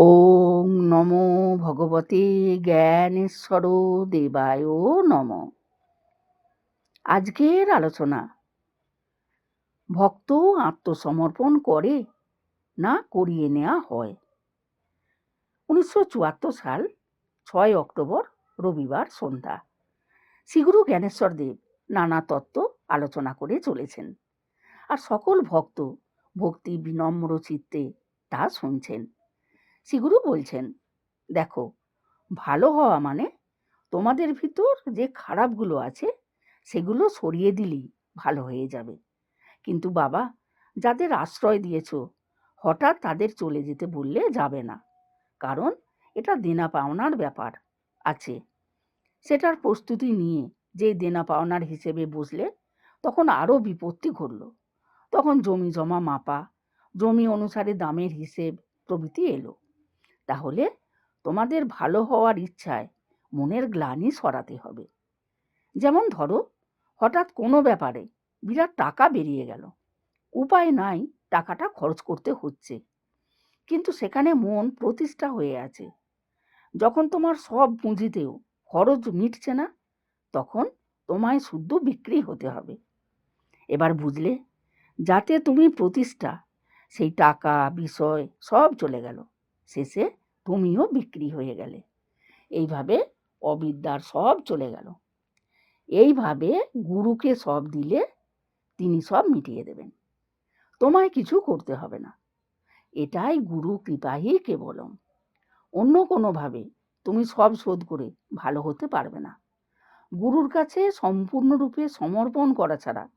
ওম নমো ভগবতে জ্ঞানেশ্বর দেবায় নম। আজকের আলোচনা, ভক্ত আত্মসমর্পণ করে না করিয়ে নেওয়া হয়। উনিশশো চুয়াত্তর সাল, ছয় অক্টোবর, রবিবার সন্ধ্যা। শ্রীগুরু জ্ঞানেশ্বর দেব নানা তত্ত্ব আলোচনা করে চলেছেন আর সকল ভক্ত ভক্তি বিনম্র চিত্তে তা শুনছেন। শ্রীগুরু বলছেন, দেখো, ভালো হওয়া মানে তোমাদের ভিতর যে খারাপগুলো আছে, সেগুলো সরিয়ে দিলেই ভালো হয়ে যাবে। কিন্তু বাবা, যাদের আশ্রয় দিয়েছ, হঠাৎ তাদের চলে যেতে বললে যাবে না। কারণ এটা দেনা পাওনার ব্যাপার আছে। সেটার প্রস্তুতি নিয়ে যে দেনা পাওনার হিসেবে বসলে তখন আরও বিপত্তি ঘটল। তখন জমি জমা মাপা, জমি অনুসারে দামের হিসেব প্রভৃতি এলো। তাহলে তোমাদের ভালো হওয়ার ইচ্ছায় মনের গ্লানি সরাতে হবে। যেমন ধরো, হঠাৎ কোনো ব্যাপারে বিরাট টাকা বেরিয়ে গেল। উপায় নাই, টাকাটা খরচ করতে হচ্ছে। কিন্তু সেখানে মন প্রতিষ্ঠা হয়ে আছে। যখন তোমার সব পুঁজিতেও খরচ মিটছে না, তখন তোমায় শুদ্ধ বিক্রি হতে হবে। এবার বুঝলে, যাতে তুমি প্রতিষ্ঠা, সেই টাকা, বিষয় সব চলে গেল। শেষে তুমিও বিক্রি হয়ে গেলে। এইভাবে অবিদ্যার সব চলে গেল। এইভাবে গুরুকে সব দিলে তিনি সব মিটিয়ে দেবেন। তোমায় কিছু করতে হবে না। এটাই গুরু কৃপাহি কেবলম। অন্য কোনোভাবে তুমি সব শোধ করে ভালো হতে পারবে না। গুরুর কাছে সম্পূর্ণরূপে সমর্পণ করা ছাড়া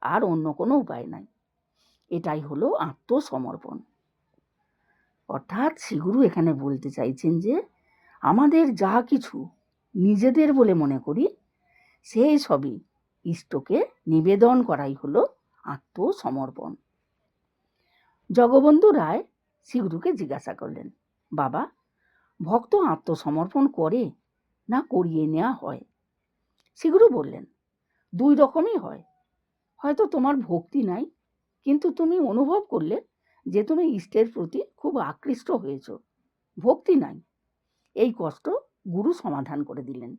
আর অন্য কোনো উপায় নাই। এটাই হলো আত্মসমর্পণ। অর্থাৎ শ্রীগুরু এখানে বলতে চাইছেন যে, আমাদের যা কিছু নিজেদের বলে মনে করি, সেই সবই ইষ্টকে নিবেদন করাই হলো আত্মসমর্পণ। জগবন্ধু রায় শ্রীগুরুকে জিজ্ঞাসা করলেন, বাবা, ভক্ত আত্মসমর্পণ করে না করিয়ে নেওয়া হয়? শ্রীগুরু বললেন, দুই রকমই হয়। হয়তো তোমার ভক্তি নাই, কিন্তু তুমি অনুভব করলে যে তুমি ইষ্টের প্রতি খুব আকৃষ্ট হয়েছ। ভক্তি নাই। এই কষ্ট গুরু সমাধান করে দিলেন,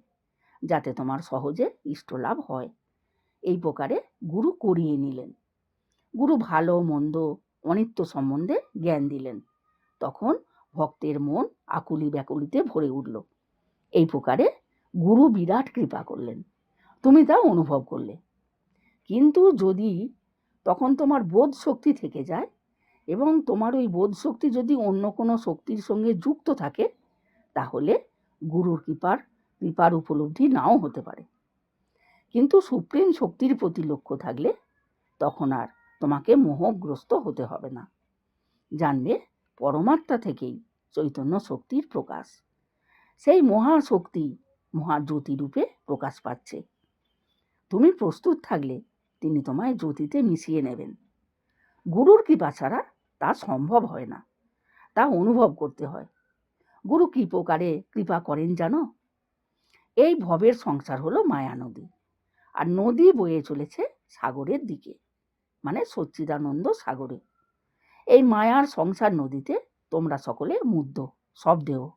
যাতে তোমার সহজে ইষ্ট লাভ হয়। এই প্রকারে গুরু করিয়ে নিলেন। গুরু ভালো, মন্দ, অনিত্য সম্বন্ধে জ্ঞান দিলেন। তখন ভক্তের মন আকুলি ব্যাকুলিতে ভরে উঠল। এই প্রকারে গুরু বিরাট কৃপা করলেন। তুমি তা অনুভব করলে। কিন্তু যদি তখন তোমার বোধ শক্তি থেকে যায় এবং তোমার ওই বোধ শক্তি যদি অন্য কোনো শক্তির সঙ্গে যুক্ত থাকে, তাহলে গুরুর কৃপার কৃপার উপলব্ধি নাও হতে পারে। কিন্তু সুপ্রিম শক্তির প্রতি লক্ষ্য থাকলে তখন আর তোমাকে মোহগ্রস্ত হতে হবে না। জানবে পরমাত্মা থেকেই চৈতন্য শক্তির প্রকাশ। সেই মহাশক্তি মহাজ্যোতি রূপে প্রকাশ পাচ্ছে। তুমি প্রস্তুত থাকলে তিনি তোমায় জ্যোতিতে মিশিয়ে নেবেন। গুরুর কৃপা ছাড়া তা সম্ভব হয় না। তা অনুভব করতে হয়। গুরু কী প্রকারে কৃপা করেন জানো? এই ভবের সংসার হলো মায়া নদী। আর নদী বয়ে চলেছে সাগরের দিকে মানে সচ্চিদানন্দ সাগরে। এই মায়ার সংসার নদীতে তোমরা সকলে মুগ্ধ, শব্দেহ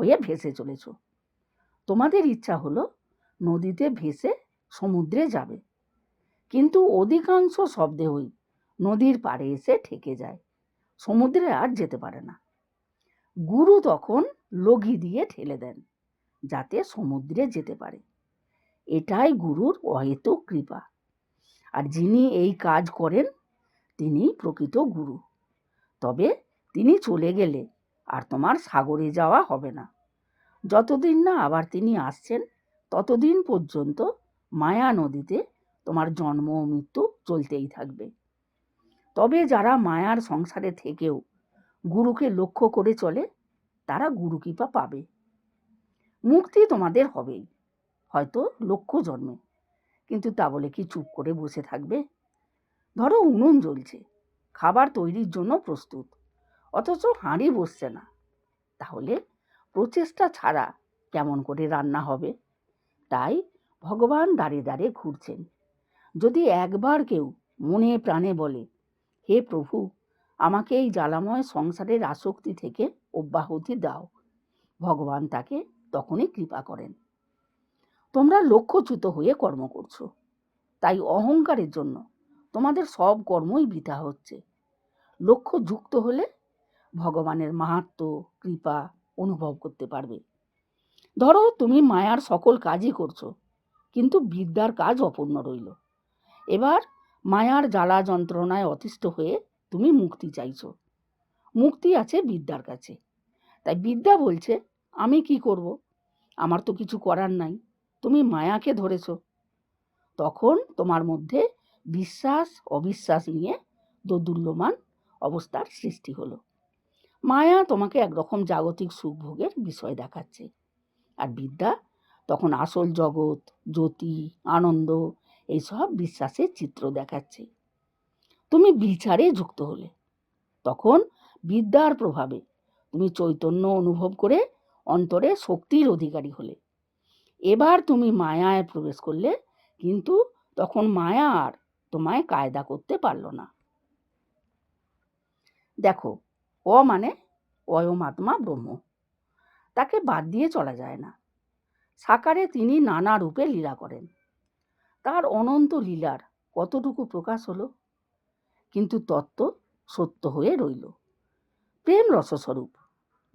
হয়ে ভেসে চলেছ। তোমাদের ইচ্ছা হলো নদীতে ভেসে সমুদ্রে যাবে। কিন্তু অধিকাংশ শব্দেহই নদীর পাড়ে এসে ঠেকে যায়। সমুদ্রে আর যেতে পারে না। গুরু তখন লগি দিয়ে ঠেলে দেন, যাতে সমুদ্রে যেতে পারে। এটাই গুরুর অহেতুক কৃপা। আর যিনি এই কাজ করেন, তিনি প্রকৃত গুরু। তবে তিনি চলে গেলে আর তোমার সাগরে যাওয়া হবে না। যতদিন না আবার তিনি আসছেন, ততদিন পর্যন্ত মায়া নদীতে তোমার জন্ম মৃত্যু চলতেই থাকবে। তবে যারা মায়ার সংসারে থেকেও গুরুকে লক্ষ্য করে চলে, তারা গুরু কৃপা পাবে। মুক্তি তোমাদের হবেই, হয়তো লক্ষ্য জন্মে। কিন্তু তা বলে কি চুপ করে বসে থাকবে? ধরো উনুন জ্বলছে, খাবার তৈরির জন্য প্রস্তুত, অথচ হাঁড়ি বসছে না। তাহলে প্রচেষ্টা ছাড়া কেমন করে রান্না হবে? তাই ভগবান দাঁড়ে দাঁড়িয়ে ঘুরছেন। যদি একবার কেউ মনে প্রাণে বলে হে প্রভু, আমাকে এই জ্বালাময় সংসারের আসক্তি থেকে অব্যাহতি দাও। ভগবান তাকে তখনই কৃপা করেন। তোমরা লক্ষ্যচ্যুত হয়ে কর্ম করছ। তাই অহংকারের জন্য তোমাদের সব কর্মই বৃথা হচ্ছে। লক্ষ্য যুক্ত হলে ভগবানের মাহাত্ম কৃপা অনুভব করতে পারবে। ধরো তুমি মায়ার সকল কাজই করছ, কিন্তু বিদ্যার কাজ অপূর্ণ রইল। এবার মায়ার জ্বালা যন্ত্রণায় অতিষ্ঠ হয়ে তুমি মুক্তি চাইছ। মুক্তি আছে বিদ্যার কাছে। তাই বিদ্যা বলছে, আমি কি করব? আমার তো কিছু করার নাই। তুমি মায়াকে ধরেছো। তখন তোমার মধ্যে বিশ্বাস, অবিশ্বাস নিয়ে দোদুল্যমান অবস্থার সৃষ্টি হলো। মায়া তোমাকে একরকম জাগতিক সুখ ভোগের বিষয় দেখাচ্ছে। আর বিদ্যা তখন আসল জগৎ, জ্যোতি, আনন্দ এইসব বিশ্বাসের চিত্র দেখাচ্ছে। তুমি বিচারে যুক্ত হলে। তখন বিদ্যার প্রভাবে তুমি চৈতন্য অনুভব করে অন্তরে শক্তির অধিকারী হলে। এবার তুমি মায়ায় প্রবেশ করলে, কিন্তু তখন মায়া আর তোমায় কায়দা করতে পারল না। দেখো, অ মানে অয়মাত্মা ব্রহ্ম। তাকে বাদ দিয়ে চলা যায় না। সাকারে তিনি নানা রূপে লীলা করেন। তার অনন্ত লীলার কতটুকু প্রকাশ হলো? কিন্তু তত্ত্ব সত্য হয়ে রইল। প্রেম রসস্বরূপ,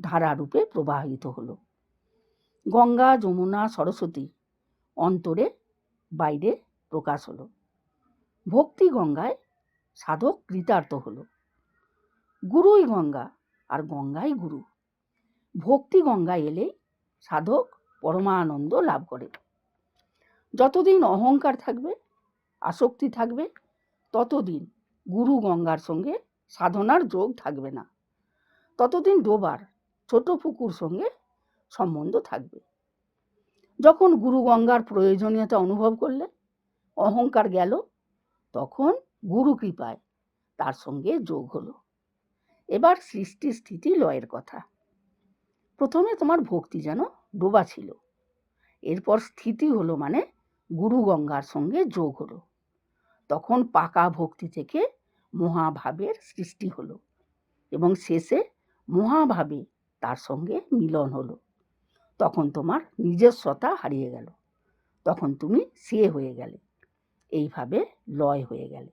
ধারারূপে প্রবাহিত হলো। গঙ্গা, যমুনা, সরস্বতী অন্তরে বাইরে প্রকাশ হলো। ভক্তি গঙ্গায় সাধক কৃতার্থ হলো। গুরুই গঙ্গা আর গঙ্গাই গুরু। ভক্তি গঙ্গা এলেই সাধক পরমানন্দ লাভ করে। যতদিন অহংকার থাকবে, আসক্তি থাকবে, ততদিন গুরু গঙ্গার সঙ্গে সাধনার যোগ থাকবে না। ততদিন ডোবার, ছোট পুকুর সঙ্গে সম্বন্ধ থাকবে। যখন গুরু গঙ্গার প্রয়োজনীয়তা অনুভব করলে, অহংকার গেল, তখন গুরু কৃপায় তার সঙ্গে যোগ হলো। এবার সৃষ্টি স্থিতি লয়ের কথা। প্রথমে তোমার ভক্তি যেন ডোবা ছিল। এরপর স্থিতি হলো মানে গুরু গঙ্গার সঙ্গে যোগ হলো। তখন পাকা ভক্তি থেকে মহাভাবের সৃষ্টি হলো এবং শেষে মহাভাবে তার সঙ্গে মিলন হলো। তখন তোমার নিজস্বতা হারিয়ে গেল। তখন তুমি সে হয়ে গেলে। এইভাবে লয় হয়ে গেলে।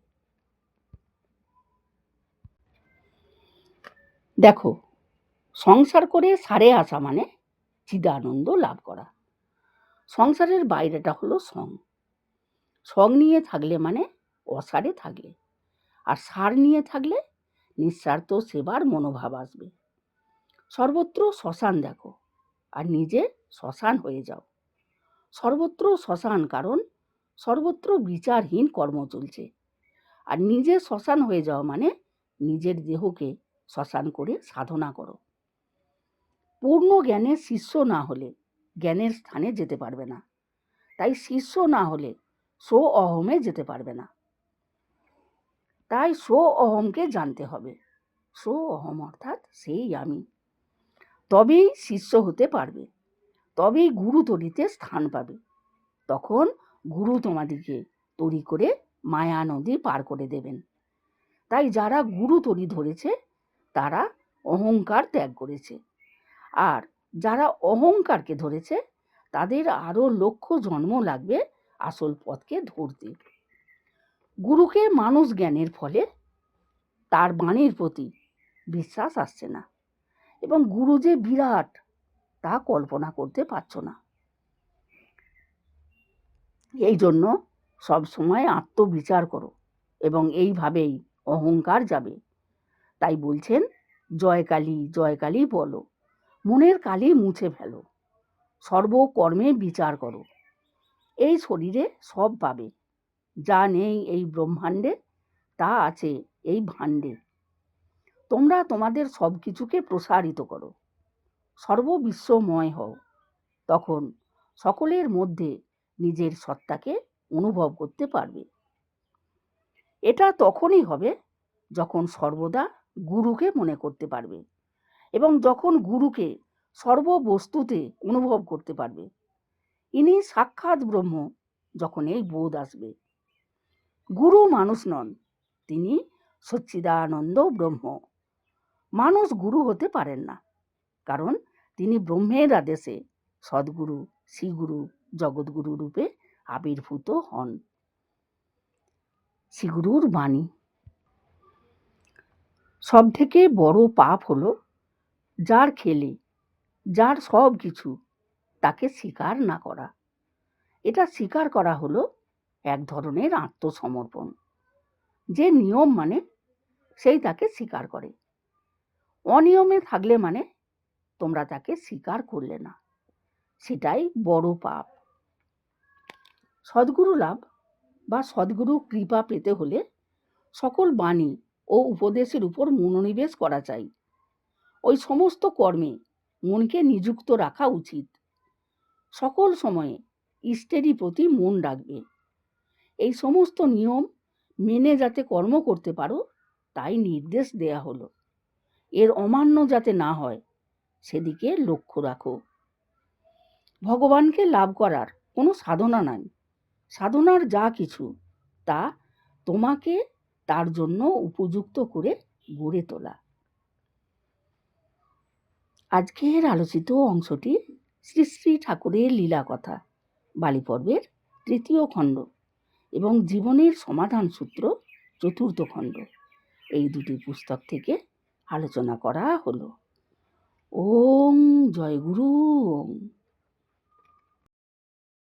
দেখো, সংসার করে সারে আসা মানে চিদানন্দ লাভ করা। সংসারের বাইরেটা হলো সং। সং নিয়ে থাকলে মানে অসারে থাকলে। আর সার নিয়ে থাকলে নিঃস্বার্থ সেবার মনোভাব আসবে। সর্বত্র শ্মশান দেখো, আর নিজে শ্মশান হয়ে যাও। সর্বত্র শ্মশান কারণ সর্বত্র বিচারহীন কর্ম চলছে। আর নিজে শ্মশান হয়ে যাও মানে নিজের দেহকে শ্মশান করে সাধনা করো। পূর্ণ জ্ঞানের শিষ্য না হলে জ্ঞানের স্থানে যেতে পারবে না। তাই শিষ্য না হলে সো অহমে যেতে পারবে না। তাই সো অহমকে জানতে হবে। সো অহম অর্থাৎ সেই আমি। তবেই শিষ্য হতে পারবে। তবেই গুরু তরিতে স্থান পাবে। তখন গুরু তোমাদিকে তরি করে মায়া নদী পার করে দেবেন। তাই যারা গুরু তরি ধরেছে, তারা অহংকার ত্যাগ করেছে। আর যারা অহংকারকে ধরেছে, তাদের আরও লক্ষ জন্ম লাগবে আসল পথকে ধরতে। গুরুকে মানুষ জ্ঞানের ফলে তার বাণীর প্রতি বিশ্বাস আসছে না এবং গুরু যে বিরাট, তা কল্পনা করতে পারছ না। এই জন্য সব সময় আত্মবিচার করো এবং এইভাবেই অহংকার যাবে। তাই বলছেন, জয়কালী জয়কালী বলো। মনের কালি মুছে ফেলো। সর্বকর্মে বিচার করো। এই শরীরে সব পাবে। যা নেই এই ব্রহ্মাণ্ডে, তা আছে এই ভাণ্ডে। তোমরা তোমাদের সব কিছুকে প্রসারিত করো। সর্ববিশ্বময় হও। তখন সকলের মধ্যে নিজের সত্তাকে অনুভব করতে পারবে। এটা তখনই হবে যখন সর্বদা গুরুকে মনে করতে পারবে। এবং যখন গুরুকে সর্ববস্তুতে অনুভব করতে পারবে, ইনি সাক্ষাৎ ব্রহ্ম যখন এই বোধ আসবে। গুরু মানুষ নন, তিনি সচ্চিদানন্দ ব্রহ্ম। মানুষ গুরু হতে পারেন না, কারণ তিনি ব্রহ্মের আদেশে সদ্গুরু, শ্রীগুরু জগৎগুরু রূপে আবির্ভূত হন। শ্রীগুরুর বাণী। সব থেকে বড় পাপ হলো যার খেলে, যার সব কিছু, তাকে স্বীকার না করা। এটা স্বীকার করা হলো এক ধরনের আত্মসমর্পণ। যে নিয়ম মানে সেই তাকে স্বীকার করে। অনিয়মে থাকলে মানে তোমরা তাকে স্বীকার করলে না। সেটাই বড় পাপ। সদ্গুরু লাভ বা সদ্গুরু কৃপা পেতে হলে সকল বাণী ও উপদেশের উপর মনোনিবেশ করা চাই। ওই সমস্ত কর্মে মনকে নিযুক্ত রাখা উচিত। সকল সময়ে ইষ্টেরই প্রতি মন রাখবে। এই সমস্ত নিয়ম মেনে যাতে কর্ম করতে পারো, তাই নির্দেশ দেয়া হলো। এর অমান্য যাতে না হয়, সেদিকে লক্ষ্য রাখো। ভগবানকে লাভ করার কোনো সাধনা নাই। সাধনার যা কিছু, তা তোমাকে তার জন্য উপযুক্ত করে গড়ে তোলা। আজকের আলোচিত অংশটি শ্রী শ্রী ঠাকুরের লীলা কথা, বালি পর্বের তৃতীয় খণ্ড এবং জীবনের সমাধান সূত্র চতুর্থ খণ্ড। এই দুটি পুস্তক থেকে আলোচনা করা হলো। ওম জয় গুরু, ওম।